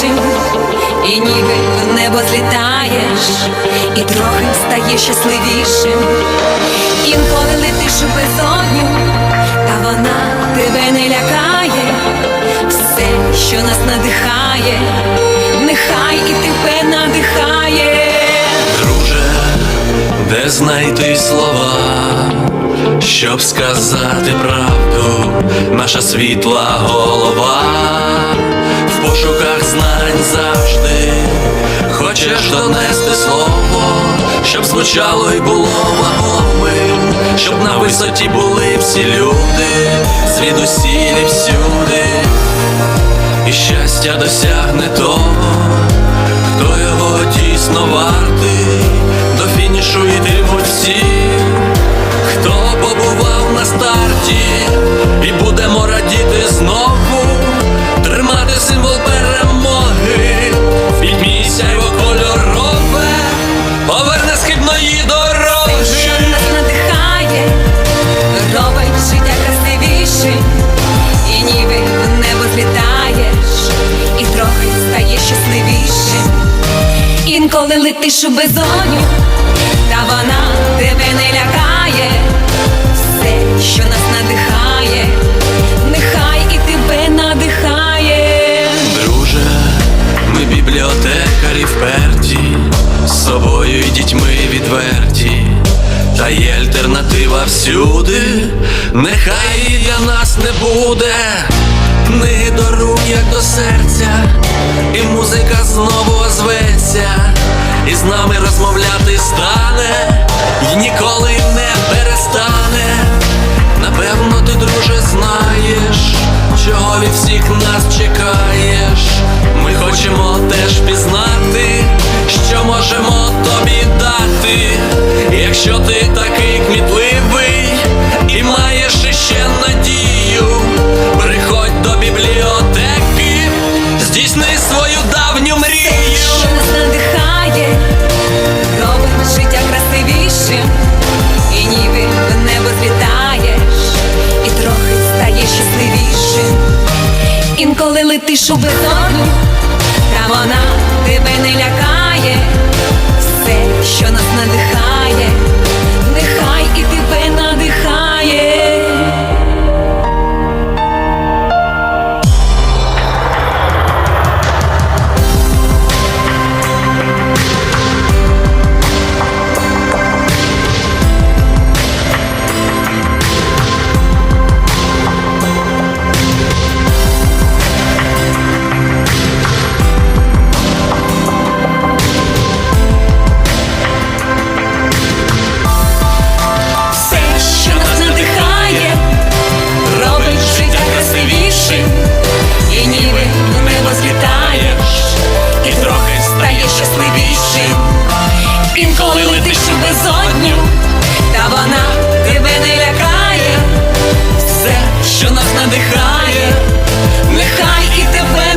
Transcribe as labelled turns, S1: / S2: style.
S1: красивішим, і ніби в небо злітаєш, і трохи стаєш щасливішим. Інколи летиш у безодню, та вона тебе не лякає. Все, що нас надихає, нехай і тебе надихає.
S2: Друже, де знайти слова, щоб сказати правду, наша світла голова знань завжди хочеш донести слово, щоб звучало й було вагомим, щоб на висоті були всі люди, звідусілі всюди, і щастя досягне того хто його дійсно вартий, до фінішу йтимуть
S1: Інколи летиш у безодню, та вона тебе не лякає. Все, що нас надихає, нехай і тебе надихає.
S2: Друже, ми бібліотекарі вперті, з собою і дітьми відверті, та є альтернатива всюди, нехай і для нас не буде, книги до як до серця, чого від всіх нас чекаєш. Ми хочемо теж пізнати,
S1: Летиш безодню, та вона тебе не лякає. Все, що нас надихає, нехай і тебе надихає, нехай і тебе.